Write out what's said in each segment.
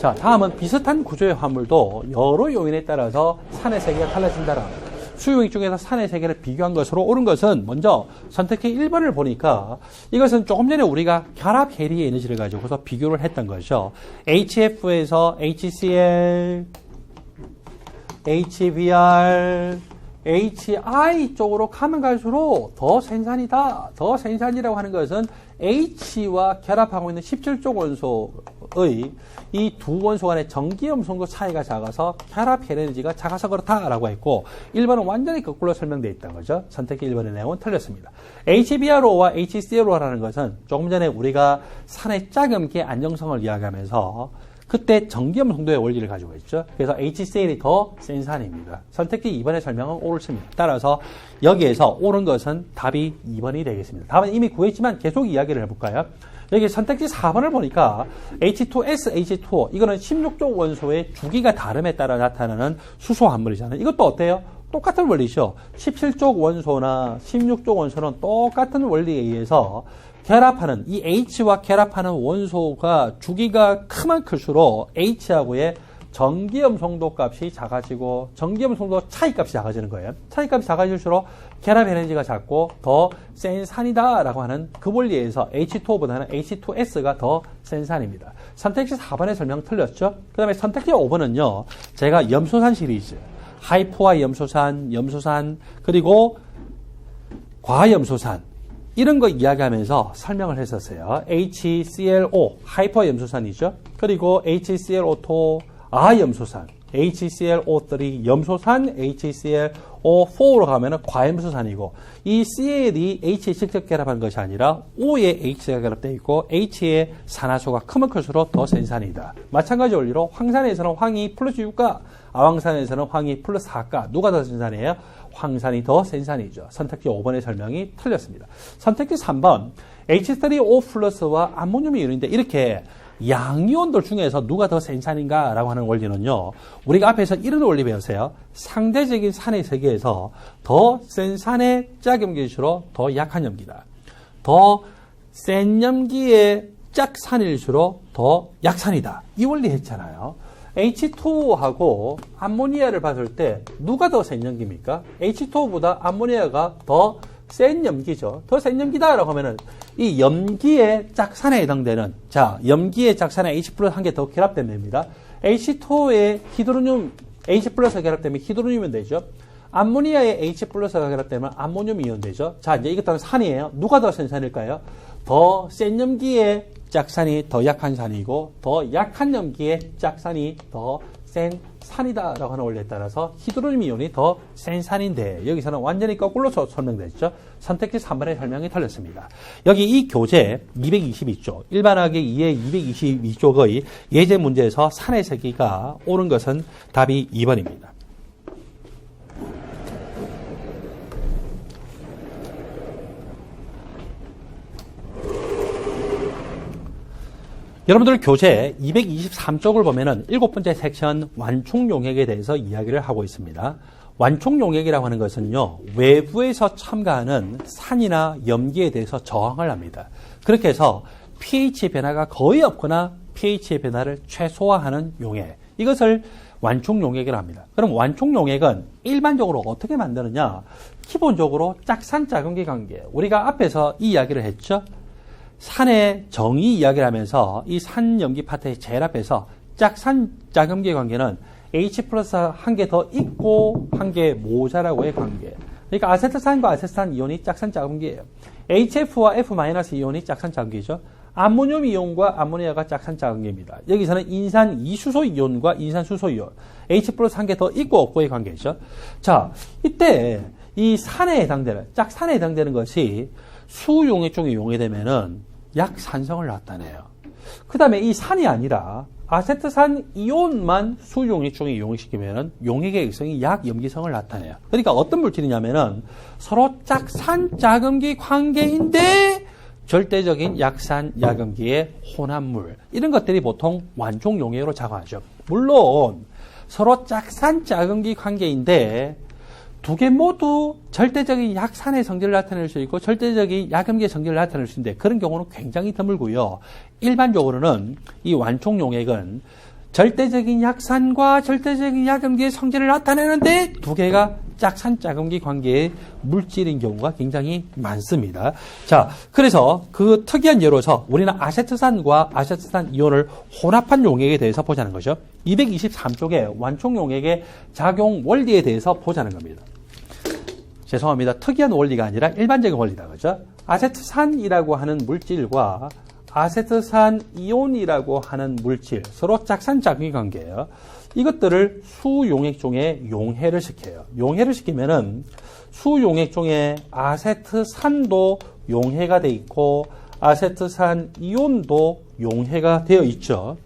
자, 다음은 비슷한 구조의 화물도 여러 요인에 따라서 산의 세계가 달라진다라. 수용액 중에서 산의 세계를 비교한 것으로 옳은 것은 먼저 선택해 1번을 보니까 이것은 조금 전에 우리가 결합 해리의 에너지를 가지고서 비교를 했던 거죠. HF에서 HCl, HBr, HI 쪽으로 가면 갈수록 더 생산이다. 더 생산이라고 하는 것은 H와 결합하고 있는 17쪽 원소 의 이 두 원소 간의 전기염 성도 차이가 작아서 결합 에너지가 작아서 그렇다라고 했고 1번은 완전히 거꾸로 설명되어 있다는 거죠. 선택 1번의 내용은 틀렸습니다. HBRO와 HCLO라는 것은 조금 전에 우리가 산의 작음기의 안정성을 이야기하면서 그때 전기염 송도의 원리를 가지고 있죠. 그래서 HCl이 더 센 산입니다. 선택지 2번의 설명은 옳습니다. 따라서 여기에서 옳은 것은 답이 2번이 되겠습니다. 답은 이미 구했지만 계속 이야기를 해볼까요? 여기 선택지 4번을 보니까 H2S, H2O 이거는 16쪽 원소의 주기가 다름에 따라 나타나는 수소 합물이잖아요. 이것도 어때요? 똑같은 원리죠. 17쪽 원소나 16쪽 원소는 똑같은 원리에 의해서 결합하는 이 H와 결합하는 원소가 주기가 크면 클수록 H하고의 전기염 송도 값이 작아지고 전기염 송도 차이 값이 작아지는 거예요. 차이 값이 작아질수록 결합 에너지가 작고 더 센 산이다라고 하는 그 원리에서 H2O보다는 H2S가 더 센 산입니다. 선택지 4번의 설명 틀렸죠? 그 다음에 선택지 5번은요. 제가 염소산 시리즈 하이포와 염소산, 염소산 그리고 과염소산 이런 거 이야기하면서 설명을 했었어요. HClO 하이퍼 염소산이죠. 그리고 HClO2 아 염소산, HClO3 염소산, HClO4로 가면은 과염소산이고 이 CL이 H에 직접 결합한 것이 아니라 O에 H가 결합되어 있고 H의 산화수가 크면 클수록 더 센 산이다. 마찬가지 원리로 황산에서는 황이 플러스 6가 아황산에서는 황이 플러스 4가 누가 더 센 산이에요? 황산이 더 센 산이죠. 선택지 5번의 설명이 틀렸습니다. 선택지 3번 H3O 플러스와 암모늄이 이온인데 이렇게 양이온들 중에서 누가 더 센 산인가라고 하는 원리는요. 우리가 앞에서 이런 원리 배웠어요. 상대적인 산의 세계에서 더 센 산의 짝염기일수록 더 약한 염기다. 더 센 염기의 짝산일수록 더 약산이다. 이 원리 했잖아요. H2O하고 암모니아를 봤을 때 누가 더센 염기입니까? H2O보다 암모니아가 더 센 염기죠. 더 센 염기다라고 하면은 이 염기의 짝산에 해당되는 자 염기의 짝산에 H 플러스 한 개 더 결합되면 됩니다. H2O에 히드로늄 H 플러스가 결합되면 히드로늄이 되죠. 암모니아에 H 플러스가 결합되면 암모늄이 이온 되죠. 자 이제 이것도 산이에요. 누가 더 센 산일까요? 더 센 염기의 짝산이 더 약한 산이고 더 약한 염기의 짝산이 더 센 산이다라고 하는 원리에 따라서 히드로늄 이온이 더 센 산인데 여기서는 완전히 거꾸로 설명됐죠. 선택지 3번의 설명이 틀렸습니다. 여기 이 교재 222쪽 일반하게 2의 222쪽의 예제 문제에서 산의 세기가 옳은 것은 답이 2번입니다. 여러분들 교재 223쪽을 보면은 일곱 번째 섹션 완충 용액에 대해서 이야기를 하고 있습니다. 완충 용액이라고 하는 것은요, 외부에서 첨가하는 산이나 염기에 대해서 저항을 합니다. 그렇게 해서 pH 변화가 거의 없거나 pH의 변화를 최소화하는 용액. 이것을 완충 용액이라고 합니다. 그럼 완충 용액은 일반적으로 어떻게 만드느냐? 기본적으로 짝산 작용기 관계. 우리가 앞에서 이 이야기를 했죠? 산의 정의 이야기를 하면서 이 산 염기 파트의 제일 앞에서 짝산 짝염기 관계는 H 플러스 한 개 더 있고 한 개 모자라고의 관계. 그러니까 아세트산과 아세트산 이온이 짝산 짝염기예요. HF와 F 마이너스 이온이 짝산 짝염기죠. 암모늄 이온과 암모니아가 짝산 짝염기입니다. 여기서는 인산 이수소 이온과 인산 수소 이온, H 플러스 한 개 더 있고 없고의 관계죠. 자, 이때 이 산에 해당되는 짝산에 해당되는 것이 수용액 중에 용해되면은 약산성을 나타내요. 그 다음에 이 산이 아니라 아세트산 이온만 수용액 중에 이용시키면 용액의 액성이 약염기성을 나타내요. 그러니까 어떤 물질이냐면은 서로 짝산 짝염기 관계인데 절대적인 약산 약염기의 혼합물 이런 것들이 보통 완종 용액으로 작용하죠. 물론 서로 짝산 짝염기 관계인데 두 개 모두 절대적인 약산의 성질을 나타낼 수 있고 절대적인 약염기의 성질을 나타낼 수 있는데 그런 경우는 굉장히 드물고요. 일반적으로는 이 완총 용액은 절대적인 약산과 절대적인 약염기의 성질을 나타내는데 두 개가 짝산 짝음기 관계의 물질인 경우가 굉장히 많습니다. 자, 그래서 그 특이한 예로서 우리는 아세트산과 아세트산 이온을 혼합한 용액에 대해서 보자는 거죠. 223쪽에 완총 용액의 작용 원리에 대해서 보자는 겁니다. 죄송합니다. 특이한 원리가 아니라 일반적인 원리다. 그죠? 아세트산이라고 하는 물질과 아세트산 이온이라고 하는 물질, 서로 짝산짝이 관계예요. 이것들을 수용액종에 용해를 시켜요. 용해를 시키면은 수용액종에 아세트산도 용해가 돼 있고 아세트산 이온도 용해가 되어 있죠.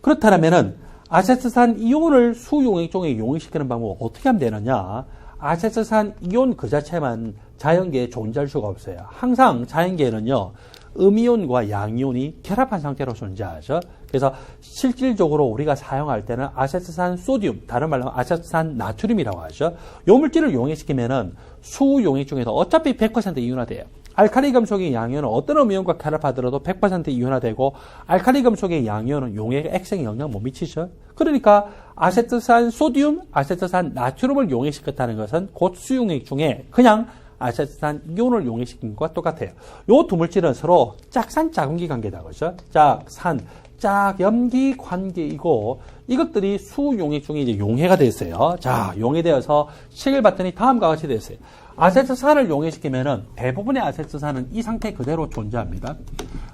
그렇다면은 아세트산 이온을 수용액종에 용해시키는 방법 어떻게 하면 되느냐? 아세트산 이온 그 자체만 자연계에 존재할 수가 없어요. 항상 자연계에는요. 음이온과 양이온이 결합한 상태로 존재하죠. 그래서 실질적으로 우리가 사용할 때는 아세트산 소디움, 다른 말로 아세트산 나트륨이라고 하죠. 요 물질을 용해시키면은 수용액 중에서 어차피 100% 이온화돼요. 알칼리 금속의 양이온은 어떤 음이온과 결합하더라도 100% 이온화되고 알칼리 금속의 양이온은 용액 액성에 영향 못 미치죠. 그러니까 아세트산 소디움, 아세트산 나트륨을 용해시켰다는 것은 곧 수용액 중에 그냥 아세트산 이온을 용해시킨 것과 똑같아요. 요 두 물질은 서로 짝산 짝음기 관계다 그죠? 짝산 짝염기 관계이고 이것들이 수용액 중에 이제 용해가 됐어요. 자, 용해되어서 식을 봤더니 다음과 같이 됐어요. 아세트산을 용해시키면은 대부분의 아세트산은 이 상태 그대로 존재합니다.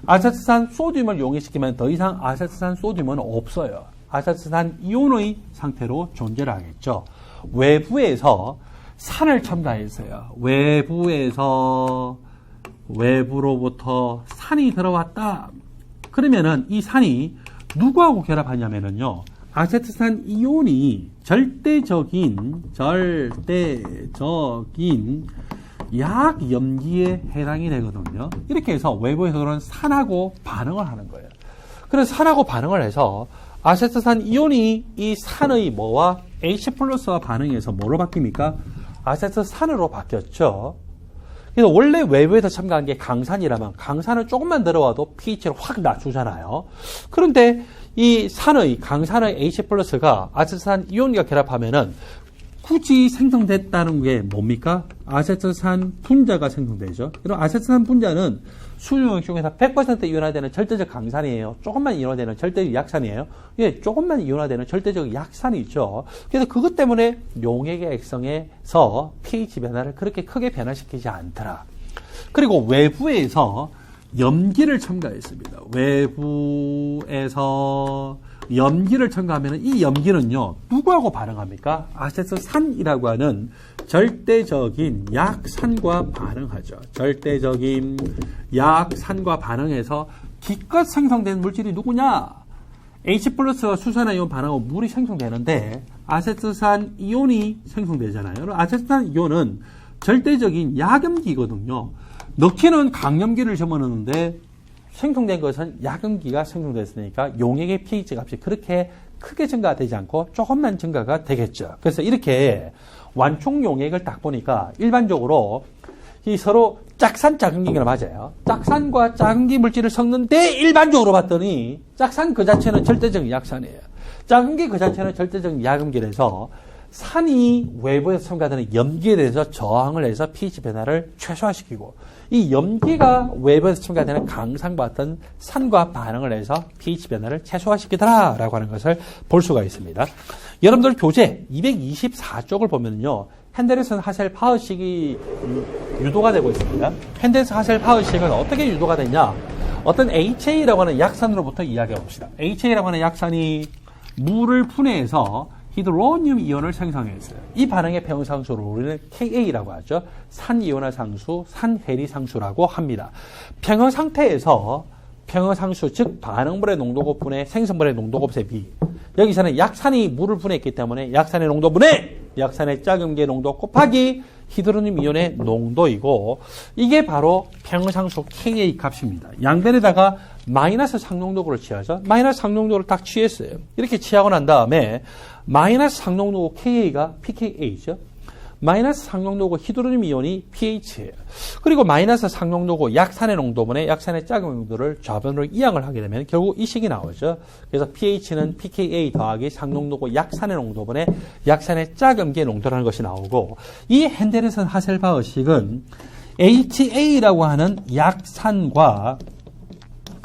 아세트산 소듐을 용해시키면 더 이상 아세트산 소듐은 없어요. 아세트산 이온의 상태로 존재를 하겠죠. 외부에서 산을 첨가했어요. 외부에서 외부로부터 산이 들어왔다. 그러면은 이 산이 누구하고 결합하냐면은요. 아세트산 이온이 절대적인 절대적인 약 염기에 해당이 되거든요. 이렇게 해서 외부에서 그런 산하고 반응을 하는 거예요. 그래서 산하고 반응을 해서 아세트산 이온이 이 산의 뭐와 H 플러스와 반응해서 뭐로 바뀝니까? 아세트산으로 바뀌었죠. 그래서 원래 외부에서 첨가한 게 강산이라면 강산을 조금만 들어와도 pH를 확 낮추잖아요. 그런데 이 산의 강산의 H 플러스가 아세트산 이온과 결합하면은 굳이 생성됐다는 게 뭡니까? 아세트산 분자가 생성되죠. 그럼 아세트산 분자는 수용액 중에서 100% 이온화되는 절대적 강산이에요. 조금만 이온화되는 절대적 약산이에요. 예, 조금만 이온화되는 절대적 약산이 있죠. 그래서 그것 때문에 용액의 액성에서 pH 변화를 그렇게 크게 변화시키지 않더라. 그리고 외부에서 염기를 첨가했습니다. 외부에서 염기를 첨가하면 이 염기는요 누구하고 반응합니까? 아세트산이라고 하는 절대적인 약산과 반응하죠. 절대적인 약산과 반응해서 기껏 생성된 물질이 누구냐? H 플러스와 수산화 이온 반응하고 물이 생성되는데 아세트산 이온이 생성되잖아요. 아세트산 이온은 절대적인 약염기거든요. 넣기는 강염기를 집어넣는데 생성된 것은 약음기가 생성됐으니까 용액의 pH 값이 그렇게 크게 증가가 되지 않고 조금만 증가가 되겠죠. 그래서 이렇게 완충 용액을 딱 보니까 일반적으로 이 서로 짝산 짝음기가 맞아요. 짝산과 짝음기 물질을 섞는데 일반적으로 봤더니 짝산 그 자체는 절대적인 약산이에요. 짝음기 그 자체는 절대적인 약음기라서 산이 외부에서 첨가되는 염기에 대해서 저항을 해서 pH 변화를 최소화시키고 이 염기가 외부에서 첨가되는 같은 산과 반응을 해서 pH 변화를 최소화시키더라라고 하는 것을 볼 수가 있습니다. 여러분들 교재 224쪽을 보면요. 핸델슨 하셀 파워식이 유도가 되고 있습니다. 핸델슨 하셀 파워식은 어떻게 유도가 되냐? 어떤 HA라고 하는 약산으로부터 이야기해 봅시다. HA라고 하는 약산이 물을 분해해서 히드로니움 이온을 생성했어요. 이 반응의 평상수를 우리는 KA라고 하죠. 산이온화 상수, 산해리 상수라고 합니다. 평형 상태에서 평형 상수, 즉 반응물의 농도 곱분의 생성물의 농도 곱의 비. 여기서는 약산이 물을 분해했기 때문에 약산의 농도분의 약산의 작음기의 농도 곱하기 히드로늄 이온의 농도이고 이게 바로 평형 상수 Ka 값입니다. 양변에다가 마이너스 상농도를 취하죠. 마이너스 상농도를 딱 취했어요. 이렇게 취하고 난 다음에 마이너스 상농도 Ka가 pKa죠. 마이너스 상용도구 히드로늄 이온이 pH예요. 그리고 마이너스 상용도구 약산의 농도분의 약산의 작은 농도를 좌변으로 이항을 하게 되면 결국 이 식이 나오죠. 그래서 pH는 pKa 더하기 상용도구 약산의 농도분의 약산의 작음기의 농도라는 것이 나오고 이 핸델에선 하셀바흐식은 HA라고 하는 약산과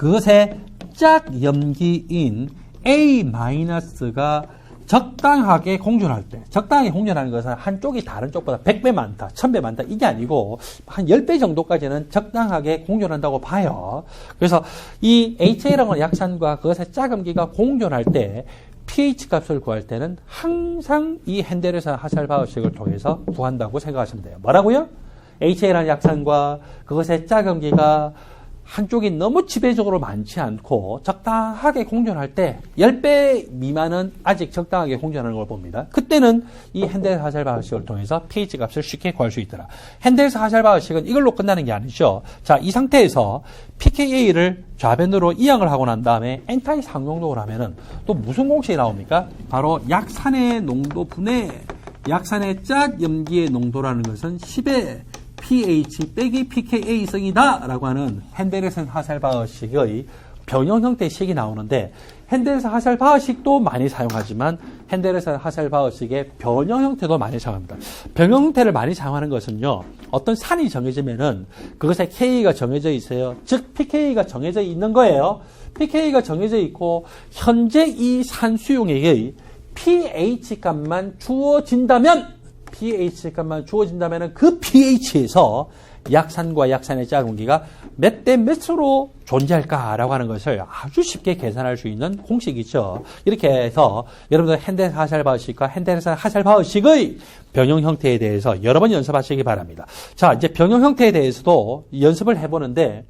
그것의 짝염기인 A-가 적당하게 공존할 때, 적당하게 공존하는 것은 한쪽이 다른 쪽보다 100배 많다, 1000배 많다, 이게 아니고, 한 10배 정도까지는 적당하게 공존한다고 봐요. 그래서 이 HA라고 하는 약산과 그것의 짝음기가 공존할 때, pH 값을 구할 때는 항상 이 핸델에서 하살바흐식을 통해서 구한다고 생각하시면 돼요. 뭐라고요? HA라는 약산과 그것의 짝음기가 한쪽이 너무 지배적으로 많지 않고 적당하게 공존할 때 10배 미만은 아직 적당하게 공존하는 걸 봅니다. 그때는 이 핸델 하살바흐식을 통해서 pH 값을 쉽게 구할 수 있더라. 핸델 하살바흐식은 이걸로 끝나는 게 아니죠. 자, 이 상태에서 pKa를 좌변으로 이항을 하고 난 다음에 엔타이 상용도를 하면은 또 무슨 공식이 나옵니까? 바로 약산의 농도 분의 약산의 짝 염기의 농도라는 것은 10의 pH 빼기 pKa성이다 라고 하는 핸델에선 하살바흐식의 변형 형태의 식이 나오는데 핸델에선 하살바흐식도 많이 사용하지만 핸델에선 하살바흐식의 변형 형태도 많이 사용합니다. 변형 형태를 많이 사용하는 것은요. 어떤 산이 정해지면은 그것에 K가 정해져 있어요. 즉 pK가 정해져 있는 거예요. pK가 정해져 있고 현재 이 산 수용액의 pH 값만 주어진다면 pH 값만 주어진다면 그 pH에서 약산과 약산의 작은기가 몇 대 몇으로 존재할까라고 하는 것을 아주 쉽게 계산할 수 있는 공식이죠. 이렇게 해서 여러분들 핸델 하살바흐식과 핸델 하살바흐식의 변형 형태에 대해서 여러 번 연습하시기 바랍니다. 자, 이제 변형 형태에 대해서도 연습을 해보는데